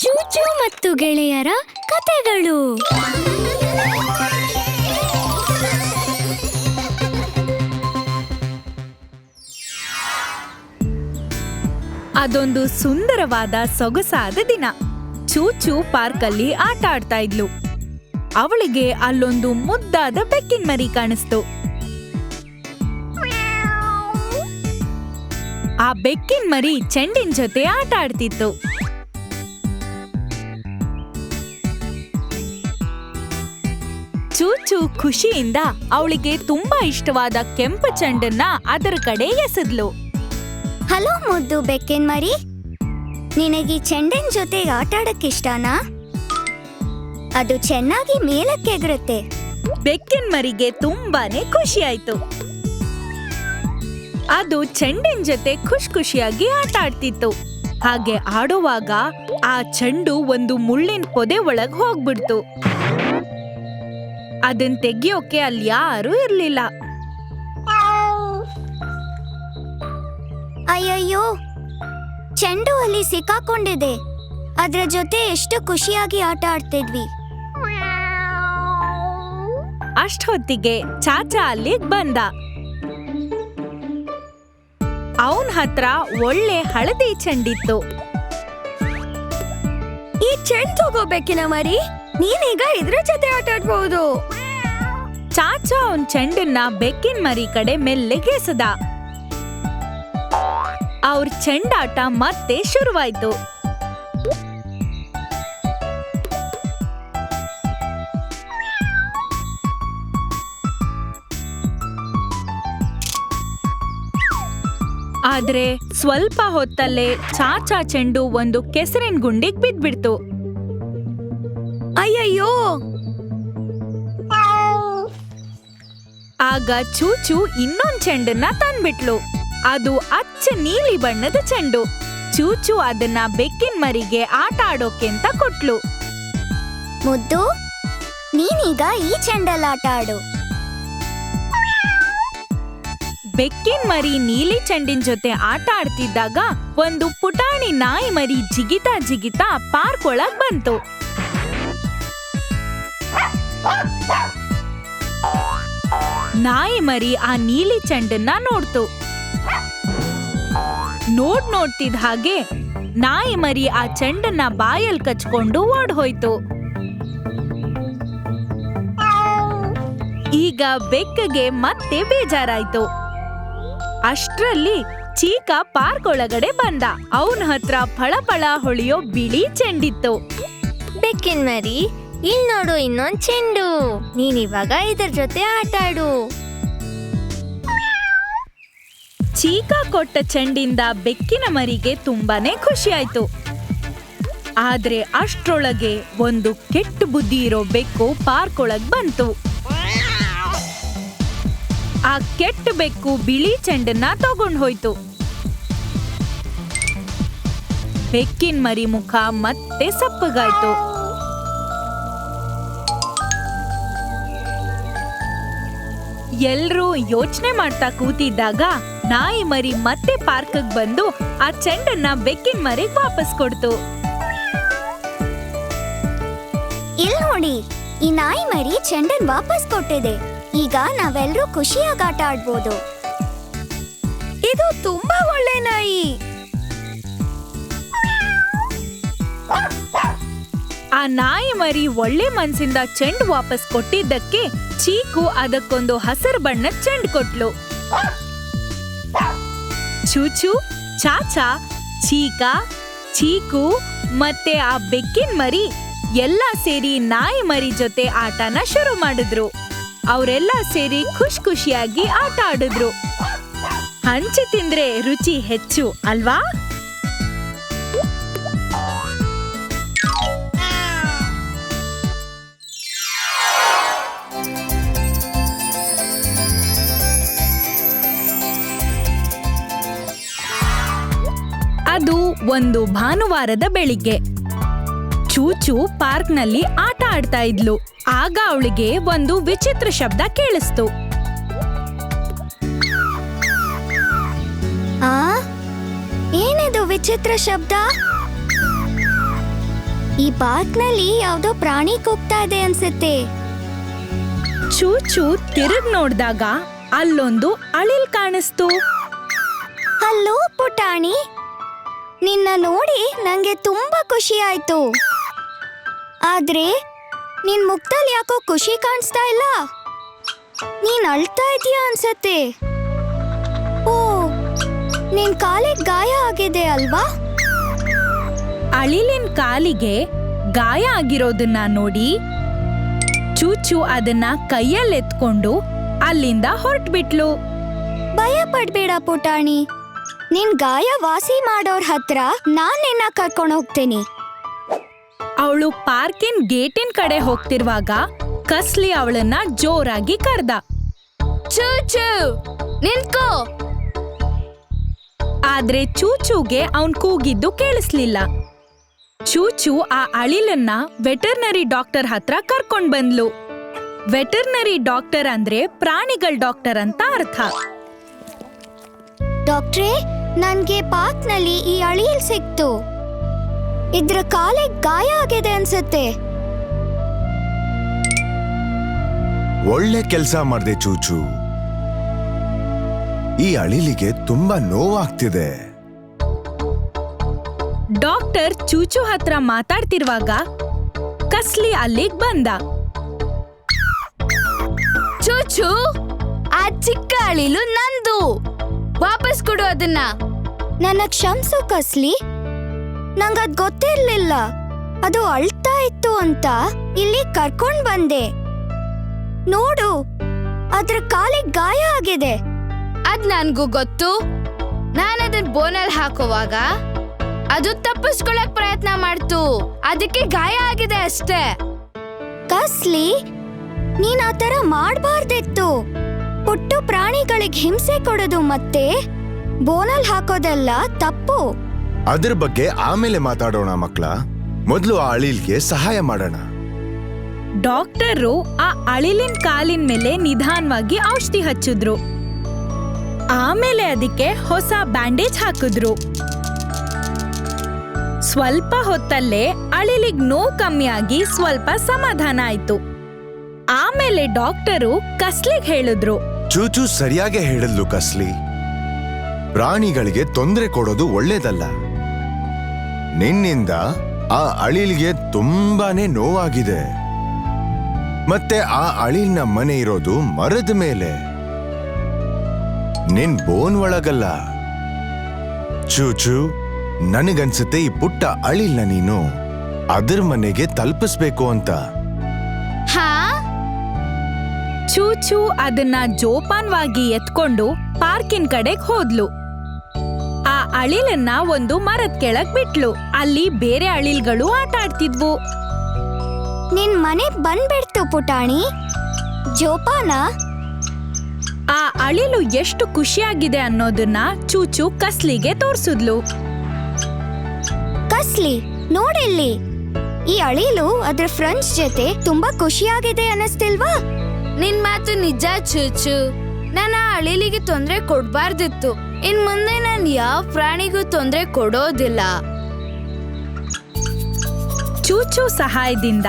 ಚೂಚು ಮತ್ತು ಗೆಳೆಯರ ಕತೆಗಳು. ಅದೊಂದು ಸುಂದರವಾದ ಸೊಗಸಾದ ದಿನ. ಚೂಚು ಪಾರ್ಕಲ್ಲಿ ಆಟ ಆಡ್ತಾ ಇದ್ಲು. ಅವಳಿಗೆ ಅಲ್ಲೊಂದು ಮುದ್ದಾದ ಬೆಕ್ಕಿನ ಮರಿ ಕಾಣಿಸ್ತು. ಆ ಬೆಕ್ಕಿನ ಮರಿ ಚೆಂಡಿನ ಜೊತೆ ಆಟ ಆಡ್ತಿತ್ತು. ಚೂಚು ಖುಷಿಯಿಂದ ಅವಳಿಗೆ ತುಂಬಾ ಇಷ್ಟವಾದ ಕೆಂಪು ಚೆಂಡನ್ನ ಅದರ ಕಡೆ ಎಸೆದ್ಲು. ಹಲೋ ಮುದ್ದು ಬೆಕ್ಕಿನ ಮರಿ ನಿನಗೆ ಚೆಂಡಿನ ಜೊತೆ ಆಟ ಆಡಕ್ಕಿಷ್ಟನಾ ಅದು ಚೆನ್ನಾಗಿ ಮೇಲಕ್ಕೆ ಎಗರುತ್ತೆ. ಬೆಕ್ಕಿನ ಮರಿಗೆ ತುಂಬಾನೇ ಖುಷಿ ಆಯ್ತು ಅದು ಚೆಂಡಿನ ಜೊತೆ ಖುಷಿ ಖುಷಿಯಾಗಿ ಆಟ ಆಡ್ತಿತ್ತು ಹಾಗೆ ಆಡುವಾಗ ಆ ಚೆಂಡು ಒಂದು ಮುಳ್ಳಿನ ಪೊದೆ ಒಳಗ್ ಹೋಗ್ಬಿಡ್ತು. ಅದನ್ ತೆಗಿಯೋಕೆ ಅಲ್ಲಿ ಯಾರೂ ಇರ್ಲಿಲ್ಲ. ಅಯ್ಯಯ್ಯೋ ಚೆಂಡು ಅಲ್ಲಿ ಸಿಕ್ಕಾಕೊಂಡಿದೆ. ಅದ್ರ ಜೊತೆ ಎಷ್ಟು ಖುಷಿಯಾಗಿ ಆಟ ಆಡ್ತಿದ್ವಿ. ಅಷ್ಟೊತ್ತಿಗೆ ಚಾಚಾ ಅಲ್ಲಿಗ್ ಬಂದ. ಅವನ್ ಹತ್ರ ಒಳ್ಳೆ ಹಳದಿ ಚೆಂಡಿತ್ತು. ಈ ಚೆಂಡು ತಗೋಬೇಕಿನ ಮರಿ? ನೀನೀಗ ಇದ್ರ ಜೊತೆ ಆಟ ಆಡ್ಬಹುದು ಚಾಚಾ ಅವನ್ ಚೆಂಡನ್ನ ಬೆಕ್ಕಿನ ಮರಿ ಕಡೆ ಮೆಲ್ಲೆಗೆಸದ. ಅವ್ರ ಚೆಂಡಾಟ ಮತ್ತೆ ಶುರುವಾಯ್ತು. ಆದ್ರೆ ಸ್ವಲ್ಪ ಹೊತ್ತಲ್ಲೇ ಚಾಚಾ ಚೆಂಡು ಒಂದು ಕೆಸರಿನ ಗುಂಡಿಗೆ ಬಿದ್ಬಿಡ್ತು. ಅಯ್ಯಯ್ಯೋ. ಆಗ ಚೂಚು ಇನ್ನೊಂದ್ ಚೆಂಡನ್ನ ತಂದ್ಬಿಟ್ಲು. ಅದು ಅಚ್ಚ ನೀಲಿ ಬಣ್ಣದ ಚೆಂಡು. ಚೂಚು ಅದನ್ನ ಬೆಕ್ಕಿನ ಮರಿಗೆ ಆಟ ಆಡೋಕೆ ಅಂತ ಕೊಟ್ಲು. ಮುದ್ದು ನೀನೀಗ ಈ ಚೆಂಡಲ್ಲಿ ಆಟ ಆಡು. ಬೆಕ್ಕಿನ ಮರಿ ನೀಲಿ ಚೆಂಡಿನ ಜೊತೆ ಆಟ ಆಡ್ತಿದ್ದಾಗ ಒಂದು ಪುಟಾಣಿ ನಾಯಿ ಮರಿ ಜಿಗಿತಾ ಜಿಗಿತಾ ಪಾರ್ಕ್ ಒಳಗ್ ಬಂತು. ನಾಯಿ ಮರಿ ಆ ನೀಲಿ ಚೆಂಡನ್ನ ನೋಡ್ತು. ನೋಡ್ ನೋಡ್ತಿದ್ ಹಾಗೆ ನಾಯಿ ಮರಿ ಆ ಚೆಂಡನ್ನ ಬಾಯಲ್ ಕಚ್ಕೊಂಡು ಓಡ್ ಹೋಯ್ತು ಈಗ ಬೆಕ್ಕಗೆ ಮತ್ತೆ ಬೇಜಾರಾಯ್ತು. ಅಷ್ಟ್ರಲ್ಲಿ ಚೀಕ ಪಾರ್ಕ್ ಒಳಗಡೆ ಬಂದ. ಅವನ ಹತ್ರ ಫಳಫಳ ಹೊಳೆಯೋ ಬಿಳಿ ಚೆಂಡಿತ್ತು. ಬೆಕ್ಕಿನ ಮರಿ ಇಲ್ ನೋಡು ಇನ್ನೊಂದ್ ಚೆಂಡು. ನೀನಿವಾಗ ಇದ್ರ ಜೊತೆ ಆಟ ಆಡು ಚೀಕಾ ಕೊಟ್ಟ ಚೆಂಡಿಂದ ಬೆಕ್ಕಿನ ಮರಿಗೆ ತುಂಬಾನೇ ಖುಷಿಯಾಯ್ತು ಆದ್ರೆ ಅಷ್ಟ್ರೊಳಗೆ ಒಂದು ಕೆಟ್ಟ ಬುದ್ಧಿ ಇರೋ ಬೆಕ್ಕು ಪಾರ್ಕ್ ಒಳಗ್ ಬಂತು. ಆ ಕೆಟ್ಟ ಬೆಕ್ಕು ಬಿಳಿ ಚೆಂಡನ್ನ ತಗೊಂಡ್ ಹೋಯ್ತು. ಬೆಕ್ಕಿನ ಮರಿ ಮುಖ ಮತ್ತೆ ಸಪ್ಪಗಾಯ್ತು. ಎಲ್ರೂ ಯೋಚನೆ ಮಾಡ್ತಾ ಕೂತಿದ್ದಾಗ ನಾಯಿ ಮರಿ ಮತ್ತೆ ಪಾರ್ಕ್ ಬಂದು ಆ ಚೆಂಡನ್ನ ಬೆಕ್ಕಿನ ಮರಿಗೆ ವಾಪಸ್ ಕೊಡ್ತು. ಇಲ್ ನೋಡಿ ಈ ನಾಯಿ ಮರಿ ಚೆಂಡನ್ ವಾಪಸ್ ಕೊಟ್ಟಿದೆ. ಈಗ ನಾವೆಲ್ಲರೂ ಖುಷಿಯಾಗಿ ಆಟ ಆಡ್ಬೋದು. ಇದು ತುಂಬಾ ಒಳ್ಳೆ ನಾಯಿ. ಆ ನಾಯಿ ಮರಿ ಒಳ್ಳೆ ಮನ್ಸಿಂದ ಚೆಂಡು ವಾಪಸ್ ಕೊಟ್ಟಿದ್ದಕ್ಕೆ ಚೀಕು ಅದಕ್ಕೊಂದು ಹಸಿರು ಬಣ್ಣ ಚೆಂಡ್ ಕೊಟ್ಲು. ಚೂಚು, ಚಾಚಾ, ಚೀಕ, ಚೀಕು ಮತ್ತೆ ಆ ಬೆಕ್ಕಿನ ಮರಿ ಎಲ್ಲ ಸೇರಿ ನಾಯಿ ಮರಿ ಜೊತೆ ಆಟನ ಶುರು ಮಾಡಿದ್ರು. ಅವರೆಲ್ಲ ಸೇರಿ ಖುಷ್ ಖುಷಿಯಾಗಿ ಆಟ ಆಡಿದ್ರು ಹಂಚಿ ತಿಂದ್ರೆ ರುಚಿ ಹೆಚ್ಚು, ಅಲ್ವಾ? ಒಂದು ಭಾನುವಾರದ ಬೆಳಿಗ್ಗೆ. ಚೂಚು ಪಾರ್ಕ್ನಲ್ಲಿ ಆಟ ಆಡ್ತಾ ಇದ್ಲು. ಆಗ ಅವಳಿಗೆ ಒಂದು ವಿಚಿತ್ರ ಶಬ್ದ ಕೇಳಿಸ್ತು. ಆ? ಏನಿದು ವಿಚಿತ್ರ ಶಬ್ದ? ಈ ಪಾರ್ಕ್ನಲ್ಲಿ ಯಾವ್ದೋ ಪ್ರಾಣಿ ಕೂಗ್ತಾ ಇದೆ ಅನ್ಸುತ್ತೆ. ಚೂಚು ತಿರುಗ್ ನೋಡ್ದಾಗ ಅಲ್ಲೊಂದು ಅಳಿಲ್ ಕಾಣಿಸ್ತು. ಹಲೋ ಪುಟಾಣಿ. ನಿನ್ನ ನೋಡಿ ನಂಗೆ ತುಂಬಾ ಖುಷಿ ಆಯ್ತು. ಆದ್ರೆ ನಿನ್ ಮುಖದಲ್ಲಿ ಯಾಕೋ ಖುಷಿ ಕಾಣಿಸ್ತಾ ಇಲ್ಲ? ನೀನ್ ಅಳ್ತಾ ಇದೀಯ ಅನ್ಸತ್ತೆ. ಓ ನಿನ್ ಕಾಲಿಗೆ ಗಾಯ ಆಗಿದೆ ಅಲ್ವಾ? ಅಳಿಲಿನ ಕಾಲಿಗೆ ಗಾಯ ಆಗಿರೋದನ್ನ ನೋಡಿ ಚೂಚು ಅದನ್ನ ಕೈಯಲ್ಲೆತ್ಕೊಂಡು ಅಲ್ಲಿಂದ ಹೊರಟ್ಬಿಟ್ಲು. ಭಯ ಪಡ್ಬೇಡ ಪುಟಾಣಿ. ನಿನ್ ಗಾಯ ವಾಸಿ ಮಾಡೋರ್ ಹತ್ರ ನಾನ್ ನಿನ್ನ ಕರ್ಕೊಂಡು ಹೋಗ್ತೀನಿ. ಅವಳು ಪಾರ್ಕಿನ್ ಗೇಟಿನ್ ಕಡೆ ಹೋಗ್ತಿರುವಾಗ ಕಸ್ಲಿ ಅವಳನ್ನ ಜೋರಾಗಿ ಕರ್ದ. ಚೂಚು ನಿಂತ್ಕೋ. ಆದ್ರೆ ಚೂಚುಗೆ ಅವನ್ ಕೂಗಿದ್ದು ಕೇಳಿಸ್ಲಿಲ್ಲ. ಚೂಚು ಆ ಅಳಿಲನ್ನ ವೆಟರ್ನರಿ ಡಾಕ್ಟರ್ ಹತ್ರ ಕರ್ಕೊಂಡ್ ಬಂದ್ಲು. ವೆಟರ್ನರಿ ಡಾಕ್ಟರ್ ಅಂದ್ರೆ ಪ್ರಾಣಿಗಳ ಡಾಕ್ಟರ್ ಅಂತ ಅರ್ಥ. ಡಾಕ್ಟ್ರೇ ನನ್ಗೆ ಪಾರ್ಕ್ನಲ್ಲಿ ಈ ಅಳಿಯಲ್ ಸಿಕ್ತು. ಇದ್ರ ಕಾಲೇ ಗಾಯ ಆಗಿದೆ ಅನ್ಸುತ್ತೆ. ಒಳ್ಳೆ ಕೆಲಸ ಮಾಡಿದೆ ಚೂಚು. ಈ ಅಳಿಲಿಗೆ ತುಂಬಾ ನೋವಾಗ್ತಿದೆ. ಡಾಕ್ಟರ್ ಚೂಚು ಹತ್ರ ಮಾತಾಡ್ತಿರುವಾಗ ಕಸ್ಲಿ ಅಲ್ಲಿಗ್ ಬಂದ. ಚೂಚು ಆ ಚಿಕ್ಕ ಅಳಿಲು ನಂದು. ವಾಪಸ್ ಕೊಡು ಅದನ್ನ. ನನ್ನ ಕ್ಷಮ್ಸು ಕಸ್ಲಿ. ನಂಗದ್ ಗೊತ್ತಿರ್ಲಿಲ್ಲ ಅದು ಅಳ್ತಾ ಇತ್ತು ಅಂತ ಇಲ್ಲಿ ಕರ್ಕೊಂಡ್ ಬಂದೆ. ನೋಡು ಅದ್ರ ಕಾಲಿಗೆ ಗಾಯ ಆಗಿದೆ. ಅದ್ ನನ್ಗೂ ಗೊತ್ತು. ನಾನು ಅದನ್ನ ಬೋನಲ್ಲಿ ಹಾಕುವಾಗ ಅದು ತಪ್ಪಿಸ್ಕೊಳಕ್ ಪ್ರಯತ್ನ ಮಾಡ್ತು. ಅದಕ್ಕೆ ಗಾಯ ಆಗಿದೆ ಅಷ್ಟೇ. ಕಸ್ಲಿ ನೀನ್ ಆತರ ಮಾಡ್ಬಾರ್ದಿತ್ತು. ಪುಟ್ಟು ಪ್ರಾಣಿಗಳಿಗೆ ಹಿಂಸೆ ಕೊಡೋದು ಮತ್ತೆ ಬೋನಲ್ ಹಾಕೋದೆಲ್ಲ ತಪ್ಪು. ಅದ್ರ ಬಗ್ಗೆ ಆಮೇಲೆ ಮಾತಾಡೋಣ ಮಕ್ಕಳ. ಮೊದಲು ಆ ಅಳಿಲ್ಗೆ ಸಹಾಯ ಮಾಡೋಣ. ಡಾಕ್ಟರು ಆ ಅಳಿಲಿನ ಕಾಲಿನ ಮೇಲೆ ನಿಧಾನವಾಗಿ ಔಷಧಿ ಹಚ್ಚಿದ್ರು. ಆಮೇಲೆ ಅದಕ್ಕೆ ಹೊಸ ಬ್ಯಾಂಡೇಜ್ ಹಾಕಿದ್ರು. ಸ್ವಲ್ಪ ಹೊತ್ತಲ್ಲೇ ಅಳಿಲಿಗ್ ನೋವು ಕಮ್ಮಿಯಾಗಿ ಸ್ವಲ್ಪ ಸಮಾಧಾನ ಆಯ್ತು. ಆಮೇಲೆ ಡಾಕ್ಟರು ಕಸ್ಲಿಗ್ ಹೇಳಿದ್ರು. ಚೂಚು ಸರಿಯಾಗಿ ಹೇಳಿದ್ಲು ಕಸ್ಲಿ. ಪ್ರಾಣಿಗಳಿಗೆ ತೊಂದರೆ ಕೊಡೋದು ಒಳ್ಳೇದಲ್ಲ. ನಿನ್ನಿಂದ ಆ ಅಳಿಲ್ಗೆ ತುಂಬಾನೇ ನೋವಾಗಿದೆ. ಮತ್ತೆ ಆ ಅಳಿಲ್ನ ಮನೆ ಇರೋದು ಮರದ ಮೇಲೆ. ನಿನ್ ಬೋನ್ ಒಳಗಲ್ಲ. ಚೂಚು, ನನಗನ್ಸುತ್ತೆ ಈ ಪುಟ್ಟ ಅಳಿಲ್ನ ನೀನು. ಅದ್ರ ಮನೆಗೆ ತಲುಪಿಸ್ಬೇಕು ಅಂತ. ಚೂಚು ಅದನ್ನ ಜೋಪಾನ್ವಾಗಿ ಎತ್ಕೊಂಡು ಪಾರ್ಕಿನ್ ಕಡೆಗ್ ಹೋದ್ಲು. ಆ ಅಳಿಲನ್ನ ಒಂದು ಮರದ ಕೆಳಗ್ ಬಿಟ್ಲು. ಅಲ್ಲಿ ಬೇರೆ ಅಳಿಲ್ಗಳು ಆಟ ಆಡ್ತಿದ್ವು. ನಿನ್ ಮನೆ ಬಂದ್ಬಿಡ್ತು ಪುಟಾಣಿ. ಜೋಪಾನ? ಆ ಅಳಿಲು ಎಷ್ಟು ಖುಷಿಯಾಗಿದೆ ಅನ್ನೋದನ್ನ ಚೂಚು ಕಸ್ಲಿಗೆ ತೋರ್ಸಿದ್ಲು. ಕಸ್ಲಿ ನೋಡಿಲ್ಲಿ. ಈ ಅಳಿಲು ಅದ್ರ ಫ್ರೆಂಡ್ಸ್ ಜೊತೆ ತುಂಬಾ ಖುಷಿಯಾಗಿದೆ ಅನ್ನಿಸ್ತಿಲ್ವಾ ನಿನ್ ಮಾತು ನಿಜ ಚೂಚು. ನಾನು ಆ ಅಳಿಲಿಗೆ ತೊಂದ್ರೆ ಕೊಡ್ಬಾರ್ದಿತ್ತು. ಇನ್ ಮುಂದೆ ನಾನು ಯಾವ ಪ್ರಾಣಿಗೂ ತೊಂದ್ರೆ ಕೊಡೋದಿಲ್ಲ. ಚೂಚು ಸಹಾಯದಿಂದ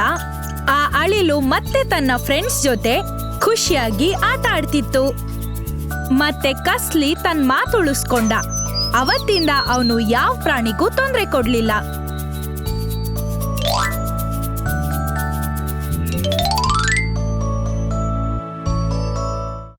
ಆ ಅಳಿಲು ಮತ್ತೆ ತನ್ನ ಫ್ರೆಂಡ್ಸ್ ಜೊತೆ ಖುಷಿಯಾಗಿ ಆಟ ಆಡ್ತಿತ್ತು. ಮತ್ತೆ ಕಸ್ಲಿ ತನ್ನ ಮಾತುಳಿಸ್ಕೊಂಡ. ಅವತ್ತಿಂದ ಅವನು ಯಾವ ಪ್ರಾಣಿಗೂ ತೊಂದರೆ ಕೊಡ್ಲಿಲ್ಲ.